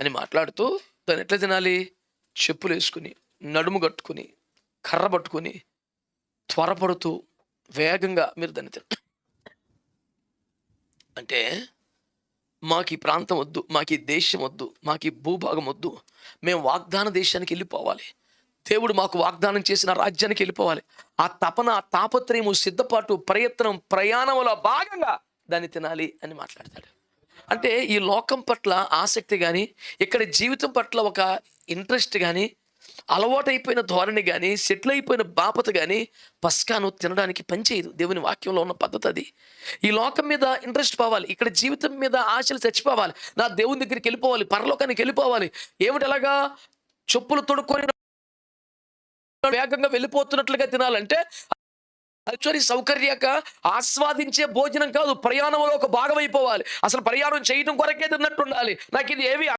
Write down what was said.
అని మాట్లాడుతూ దాన్ని ఎట్లా తినాలి? చెప్పులు వేసుకుని నడుము కట్టుకుని కర్ర పట్టుకుని త్వరపడుతూ వేగంగా మీరు దాన్ని తిన అంటే మాకు ఈ ప్రాంతం వద్దు మాకు ఈ దేశం వద్దు మాకు ఈ భూభాగం వద్దు. మేము వాగ్దాన దేశానికి వెళ్ళిపోవాలి. దేవుడు మాకు వాగ్దానం చేసిన రాజ్యానికి వెళ్ళిపోవాలి. ఆ తపన ఆ తాపత్రయము సిద్ధపాటు ప్రయత్నం ప్రయాణంలో భాగంగా దాన్ని తినాలి అని మాట్లాడతాడు. అంటే ఈ లోకం పట్ల ఆసక్తి కానీ ఇక్కడ జీవితం పట్ల ఒక ఇంట్రెస్ట్ కానీ అలవాటైపోయిన ధోరణి కానీ సెటిల్ అయిపోయిన బాపత కానీ పస్కాను తినడానికి పనిచేయదు. దేవుని వాక్యంలో ఉన్న పద్ధతి అది. ఈ లోకం మీద ఇంట్రెస్ట్ పోవాలి. ఇక్కడ జీవితం మీద ఆశలు చచ్చిపోవాలి. నా దేవుని దగ్గరికి వెళ్ళిపోవాలి. పరలోకానికి వెళ్ళిపోవాలి. ఏమిటి ఎలాగా? చెప్పులు తొడుక్కొని వేగంగా వెళ్ళిపోతున్నట్లుగా తినాలంటే యాక్చువల్లీ సౌకర్యక ఆస్వాదించే భోజనం కాదు ప్రయాణంలో ఒక భాగం అయిపోవాలి అసలు ప్రయాణం చేయడం కొరకే తిన్నట్టు ఉండాలి నాకు ఇది ఏవి